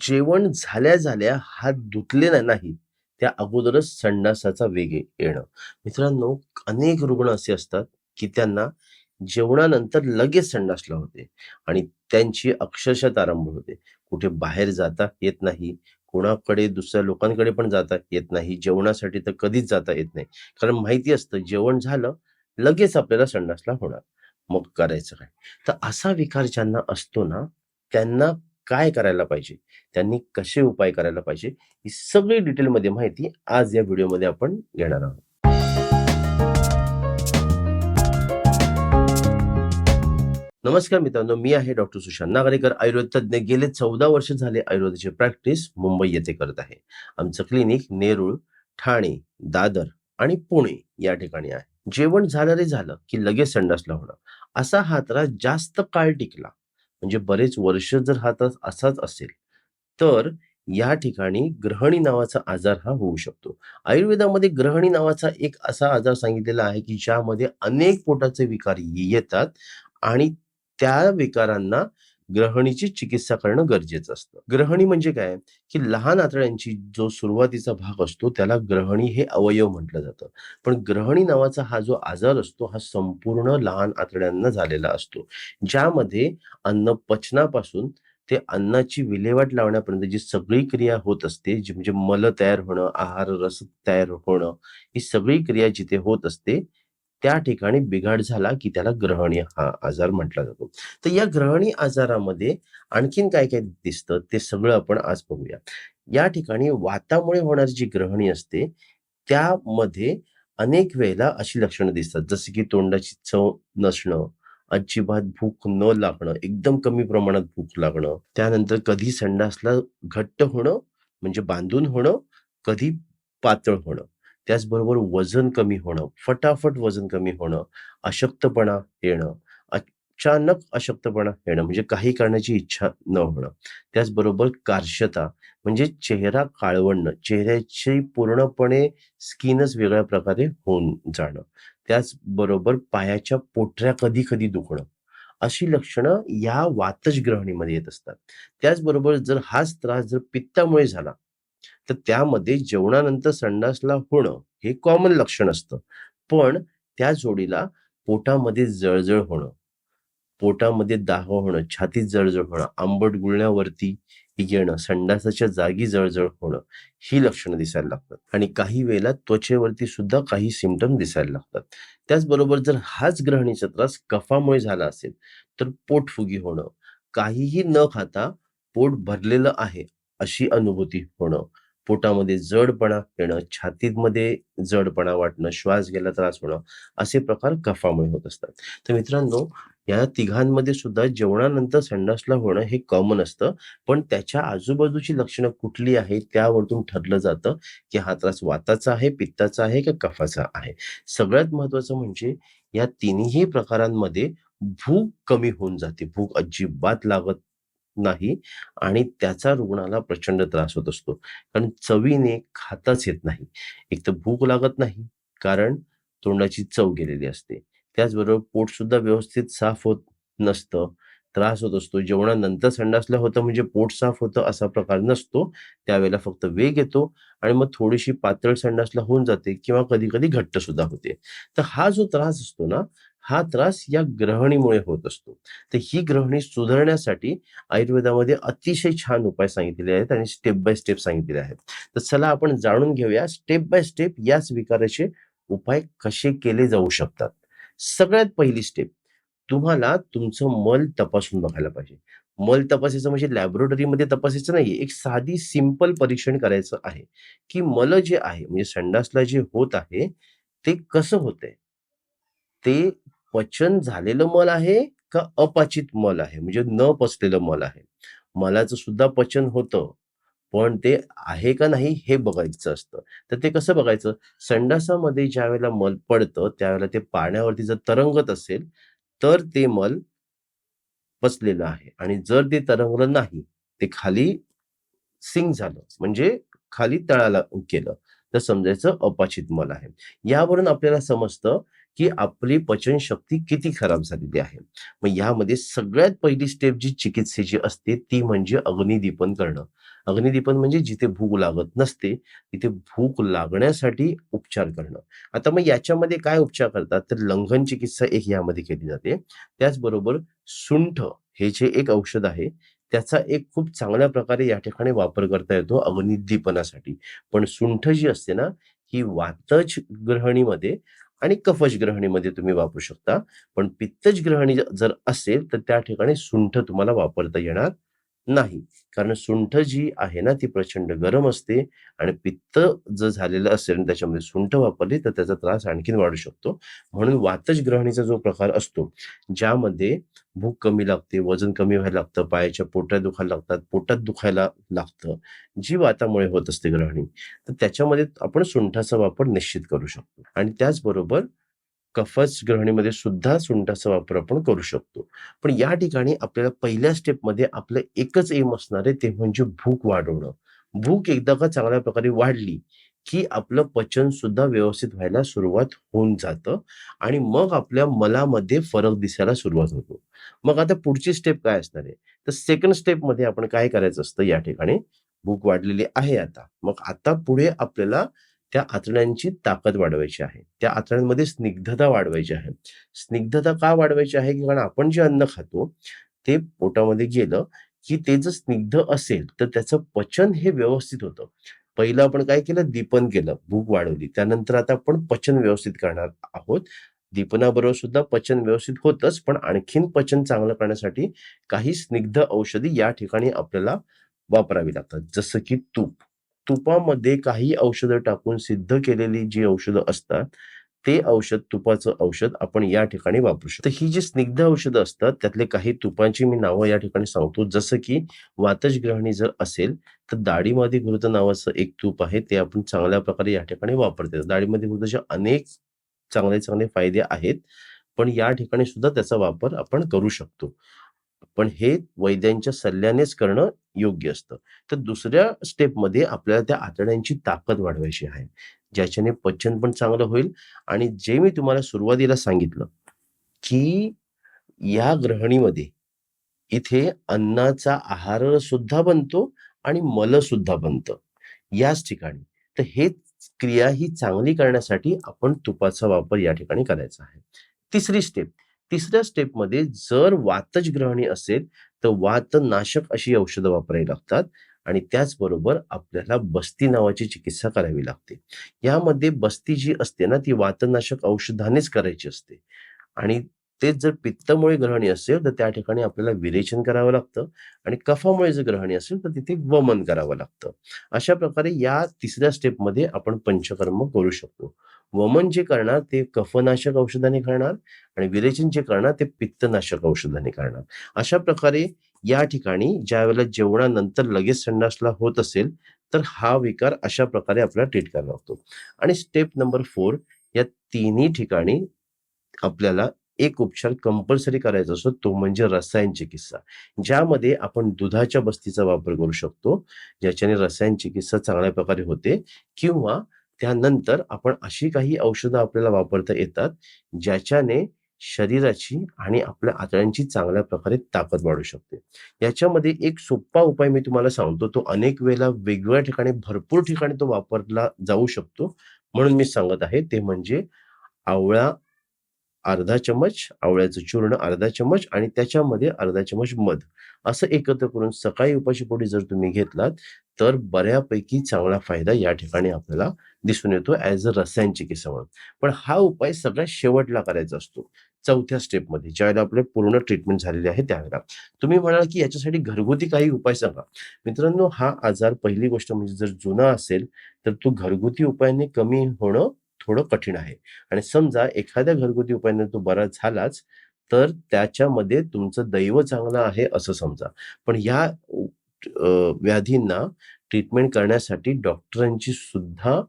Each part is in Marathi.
जेवण झाल्या झाल्या हात धुतले नाहीत त्या अगोदरच संडासाचा वेग येणं. मित्रांनो अनेक रुग्ण असे असतात की त्यांना जेवणानंतर लगेच संडासला होते आणि त्यांची अक्षरशः आरंभ होते. कुठे बाहेर जाता येत नाही कोणाकडे दुसऱ्या लोकांकडे पण जाता येत नाही जेवणासाठी तर कधीच जाता येत नाही. कारण माहिती असतं जेवण झालं लगेच आपल्याला संडासला होणार. मग करायचं काय? तर असा विकार ज्यांना असतो ना त्यांना काय करायला पाहिजे? त्यांनी कसे उपाय करायला पाहिजे? ही सगळी डिटेलमध्ये माहिती आज या व्हिडिओमध्ये आपण घेणार आहोत. नमस्कार मित्रांनो मी आहे डॉक्टर सुशांत नागरेकर. आयुर्वेद तज्ज्ञ. गेले चौदा वर्ष झाले आयुर्वेदाची प्रॅक्टिस मुंबई येथे करत आहे. आमचं क्लिनिक नेरूळ ठाणे दादर आणि पुणे या ठिकाणी आहे. जेवण झालं रे झालं की लगेच संडासला होणं. असा हा त्रास जास्त काळ टिकला. म्हणजे बरेच वर्ष जर हा त्रास असाच असेल तर या ठिकाणी ग्रहणी नावाचा आजार हा होऊ शकतो. आयुर्वेदामध्ये ग्रहणी नावाचा एक असा आजार सांगितलेला आहे की ज्यामध्ये अनेक पोटाचे विकार येतात आणि त्या विकारांना ग्रहणीची चिकित्सा करणं गरजेचं असतं. ग्रहणी म्हणजे काय? की लहान आतड्यांची जो सुरुवातीचा भाग असतो त्याला ग्रहणी हे अवयव म्हटलं जातं. पण ग्रहणी नावाचा हा जो आजार असतो हा संपूर्ण लहान आतड्यांना झालेला असतो. ज्यामध्ये अन्न पचनापासून ते अन्नाची विल्हेवाट लावण्यापर्यंत जी सगळी क्रिया होत असते जी म्हणजे मल तयार होणं आहार रस तयार होणं ही सगळी क्रिया जिथे होत असते त्या ठिकाणी बिघाड झाला की त्याला ग्रहणी हा आजार म्हटला जातो. तर या ग्रहणी आजारामध्ये आणखीन काय काय दिसतं ते सगळं आपण आज बघूया. या ठिकाणी वातामुळे होणारी जी ग्रहणी असते त्यामध्ये अनेक वेळेला अशी लक्षणं दिसतात. जसे की तोंडाची चव नसणं अजिबात भूक न लागणं एकदम कमी प्रमाणात भूक लागणं त्यानंतर कधी संडासला घट्ट होणं म्हणजे बांधून होणं कधी पातळ होणं. त्याचबरोबर वजन कमी होणं फटाफट वजन कमी होणं अशक्तपणा येणं अचानक अशक्तपणा येणं म्हणजे काही करण्याची इच्छा न होणं. त्याचबरोबर कार्शता म्हणजे चेहरा काळवणं चेहऱ्याची पूर्णपणे स्किनच वेगळ्या प्रकारे होऊन जाणं. त्याचबरोबर पायाच्या पोटऱ्या कधी कधी दुखणं अशी लक्षणं या वातज ग्रहणीमध्ये येत असतात. त्याचबरोबर जर हाच त्रास जर पित्तामुळे झाला तर त्यामध्ये जेवणानंतर संडासला होणं हे कॉमन लक्षण असतं. पण त्या जोडीला पोटामध्ये जळजळ होणं पोटामध्ये दाह होणं छातीत जळजळ होणं आंबट गुळण्यावरती येणं संडासाच्या जागी जळजळ होणं ही लक्षणं दिसायला लागतात. आणि काही वेळेला त्वचेवरती सुद्धा काही सिमटम दिसायला लागतात. त्याचबरोबर जर हाच ग्रहणीचा त्रास कफामुळे झाला असेल तर पोटफुगी होणं काहीही न खाता पोट भरलेलं आहे अशी अनुभूती होणं. पोटामध्ये जडपणा येणं छातीमध्ये जडपणा वाटणं श्वास घ्यायला त्रास होणं असे प्रकार कफामुळे होत असतात. तर मित्रांनो या तिघांमध्ये सुद्धा जेवणानंतर संडासला होणं हे कॉमन असतं. पण त्याच्या आजूबाजूची लक्षणं कुठली आहेत त्यावरतून ठरलं जातं की हा त्रास वाताचा आहे पित्ताचा आहे का कफाचा आहे. सगळ्यात महत्वाचं म्हणजे या तिन्ही प्रकारांमध्ये भूक कमी होऊन जाते. भूक अजिबात लागत नाही आणि त्याचा रुग्णाला प्रचंड त्रास होत असतो. कारण चवीने खाताच येत नाही. एक तर भूक लागत नाही कारण तोंडाची चव गेलेली असते. त्याचबरोबर पोट सुद्धा व्यवस्थित साफ होत नसतं त्रास होत असतो. जेवणानंतर संडासला होतं म्हणजे पोट साफ होतं असा प्रकार नसतो. त्यावेळेला फक्त वेग येतो आणि मग थोडीशी पातळ संडासला होऊन जाते किंवा कधी कधी घट्ट सुद्धा होते. तर हा जो त्रास असतो ना हा त्रास या ग्रहणीमुळे होत असतो. तर ही ग्रहणी सुधारण्यासाठी आयुर्वेदामध्ये अतिशय छान उपाय सांगितलेले आहेत आणि स्टेप बाय स्टेप सांगितलेले आहेत. तर चला आपण जाणून घेऊया स्टेप बाय स्टेप याच विकाराचे उपाय कसे केले जाऊ शकतात. सगळ्यात पहिली स्टेप तुम्हाला तुमचं मल तपासून बघायला पाहिजे. मल तपासायचं म्हणजे लॅबोरेटरीमध्ये तपासायचं नाही एक साधी सिंपल परीक्षण करायचं आहे की मल जे आहे म्हणजे संडासला जे होत आहे ते कसं होतंय? ते पचन झालेलं मल आहे का अपाचित मल आहे? म्हणजे न पचलेलं मल आहे. मलाचं सुद्धा पचन होतं पण ते आहे का नाही हे बघायचं असतं. तर ते कसं बघायचं? संडासामध्ये ज्या वेळेला मल पडतं त्यावेळेला ते पाण्यावरती जर तरंगत असेल तर ते मल पचलेलं आहे. आणि जर ते तरंगलं नाही ते खाली सिंग झालं म्हणजे खाली तळाला केलं तर समजायचं अपाचित मल आहे. यावरून आपल्याला समजतं की आपली पचनशक्ती किती खराब झालेली आहे. मग यामध्ये सगळ्यात पहिली स्टेप जी चिकित्सेची असते ती म्हणजे अग्निदीपन करणं. अग्निदीपन म्हणजे जिथे भूक लागत नसते तिथे भूक लागण्यासाठी उपचार करणं. आता मग याच्यामध्ये काय उपचार करतात? तर लंघन चिकित्सा एक यामध्ये केली जाते. त्याचबरोबर सुंठ हे जे एक औषध आहे त्याचा एक खूप चांगल्या प्रकारे या ठिकाणी वापर करता येतो अग्निदीपनासाठी. पण सुंठ जी असते ना ही वातज ग्रहणीमध्ये आणि कफज ग्रहणीमध्ये तुम्ही वापरू शकता. पण पित्तज ग्रहणी जर असेल तर त्या ठिकाणी सुंठ तुम्हाला वापरता येणार नाही. कारण सुंठ जी आहे ना ती प्रचंड गरम असते आणि पित्त जर झालेलं असेल आणि त्याच्यामध्ये सुंठ वापरली तर त्याचा त्रास आणखीन वाढू शकतो. म्हणून वातज ग्रहणीचा जो प्रकार असतो ज्यामध्ये भूक कमी लागते वजन कमी व्हायला लागतं पायाच्या पोटात दुखायला लागतात पोटात दुखायला लागतं जी वातामुळे होत असते ग्रहणी तर त्याच्यामध्ये आपण सुंठाचा वापर निश्चित करू शकतो. आणि त्याचबरोबर कफच ग्रहणीमध्ये सुद्धा सुंठाचा वापर आपण करू शकतो. पण या ठिकाणी आपल्याला पहिल्या स्टेपमध्ये आपलं एकच एम असणार आहे ते म्हणजे भूक वाढवणं. भूक एकदा का चांगल्या प्रकारे वाढली की आपलं पचन सुद्धा व्यवस्थित व्हायला सुरुवात होऊन जातं आणि मग आपल्या मलामध्ये फरक दिसायला सुरुवात होतो. मग आता पुढची स्टेप काय असणार आहे? तर सेकंड स्टेपमध्ये आपण काय करायचं असतं या ठिकाणी? भूक वाढलेली आहे आता. मग आता पुढे आपल्याला त्या आतड्यांची ताकद वाढवायची आहे. त्या आतड्यांमध्ये स्निग्धता वाढवायची आहे. स्निग्धता का वाढवायची आहे? कारण आपण जे अन्न खातो ते पोटामध्ये गेलं की ते जर स्निग्ध असेल तर त्याचं पचन हे व्यवस्थित होतं. पहिलं आपण काय केलं? दीपन केलं. भूक वाढवली. त्यानंतर आता आपण पचन व्यवस्थित करणार आहोत. दीपनाबरोबर सुद्धा पचन व्यवस्थित होतच पण आणखीन पचन चांगलं करण्यासाठी काही स्निग्ध औषधी या ठिकाणी आपल्याला वापरावी लागतात. जसं की तूप. तुपामध्ये काही औषधं टाकून सिद्ध केलेली जी औषधं असतात ते औषध तुपाचं औषध आपण या ठिकाणी वापरू शकतो. ही जी स्निग्ध औषधं असतात त्यातले काही तुपांची मी नावं या ठिकाणी सांगतो. जसं की वातज ग्रहणी जर असेल तर दाढीमादी घृत नावाचं एक तूप आहे ते आपण चांगल्या प्रकारे या ठिकाणी वापरते. दाढीमध्ये घृताचे अनेक चांगले चांगले फायदे आहेत पण या ठिकाणी सुद्धा त्याचा वापर आपण करू शकतो. पण हे वैद्यांच्या सल्ल्यानेच करणं योग्य असतं. तर दुसऱ्या स्टेपमध्ये आपल्याला त्या आतड्यांची ताकद वाढवायची आहे. ज्याच्याने पचन पण चांगलं होईल आणि जे मी तुम्हाला सुरुवातीला सांगितलं की या ग्रहणीमध्ये इथे अन्नाचा आहार सुद्धा बनतो आणि मल सुद्धा बनतं. याच ठिकाणी. तर हे क्रिया ही चांगली करण्यासाठी आपण तुपाचा वापर या ठिकाणी करायचा आहे. तिसरी स्टेप तिसऱ्या स्टेपमध्ये जर वातज ग्रहणी असेल तर वातनाशक अशी औषधं वापरावी लागतात आणि त्याचबरोबर आपल्याला बस्ती नावाची चिकित्सा करावी लागते. यामध्ये बस्ती जी असते ना ती वातनाशक औषधानेच करायची असते. आणि तेच जर पित्तमुळे ग्रहणी असेल तर त्या ठिकाणी आपल्याला विरेचन करावं लागतं आणि कफामुळे जर ग्रहणी असेल तर तिथे वमन करावं लागतं. अशा प्रकारे या तिसऱ्या स्टेपमध्ये आपण पंचकर्म करू शकतो. वमन जे करणार ते कफनाशक औषधाने करणार आणि विरेचन जे करणार ते पित्तनाशक औषधाने करणार. अशा प्रकारे या ठिकाणी ज्या वेळेला जेवणानंतर लगेच संडासला होत असेल तर हा विकार अशा प्रकारे आपल्याला ट्रीट करावा लागतो. आणि स्टेप नंबर फोर या तिन्ही ठिकाणी आपल्याला एक उपचार कंपल्सरी करायचा असतो तो म्हणजे रसायन चिकित्सा ज्यामध्ये आपण दुधाच्या बस्तीचा वापर करू शकतो ज्याच्याने रसायन चिकित्सा चांगल्या प्रकारे होते किंवा त्यानंतर आपण अशी काही औषधं आपल्याला वापरता येतात ज्याच्याने शरीराची आणि आपल्या आतड्यांची चांगल्या प्रकारे ताकद वाढू शकते. याच्यामध्ये एक सोपा उपाय मी तुम्हाला सांगतो तो अनेक वेळेला वेगवेगळ्या ठिकाणी भरपूर ठिकाणी तो वापरला जाऊ शकतो. म्हणून मी सांगत आहे ते म्हणजे आवळा अर्धा चमच आवळ्याचं चूर्ण अर्धा चमच आणि त्याच्यामध्ये अर्धा चमच मध असं एकत्र करून सकाळी उपाशी पोटी जर तुम्ही घेतलात तर बऱ्यापैकी चांगला फायदा या ठिकाणी आपल्याला दिसून येतो ऍज अ रसायन चिकित्सा म्हणून पण हा उपाय सगळ्यात शेवटला करायचा असतो. चौथ्या स्टेपमध्ये ज्यावेळेला आपले पूर्ण ट्रीटमेंट झालेली आहे त्यावेळेला. तुम्ही म्हणाल की याच्यासाठी घरगुती काही उपाय सांगा. मित्रांनो हा आजार पहिली गोष्ट म्हणजे जर जुना असेल तर तो घरगुती उपायाने कमी होणं थोडं कठीण आहे. आणि समजा एखाद्या घरगुती उपायाने तो बरा झालाच तर त्याच्यामध्ये तुमचं दैव चांगलं आहे असं समजा. पण या व्याधींना ट्रीटमेंट करण्यासाठी डॉक्टरांची सुद्धा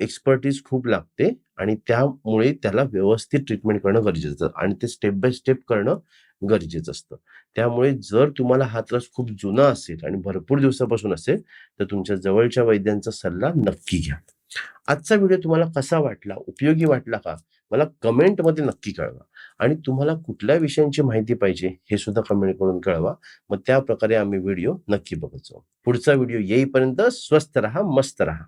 एक्सपर्टीज खूप लागते आणि त्यामुळे त्याला व्यवस्थित ट्रीटमेंट करणं गरजेचं असतं आणि ते स्टेप बाय स्टेप करणं गरजेचं असतं. त्यामुळे जर तुम्हाला हा त्रास खूप जुना असेल आणि भरपूर दिवसापासून असेल तर तुमच्या जवळच्या वैद्यांचा सल्ला नक्की घ्या. आजचा व्हिडिओ तुम्हाला कसा वाटला उपयोगी वाटला का मला कमेंटमध्ये नक्की कळवा. आणि तुम्हाला कुठल्या विषयांची माहिती पाहिजे हे सुद्धा कमेंट करून कळवा. मग त्या प्रकारे आम्ही व्हिडिओ नक्की बघत जाऊ. पुढचा व्हिडिओ येईपर्यंत स्वस्त राहा मस्त राहा.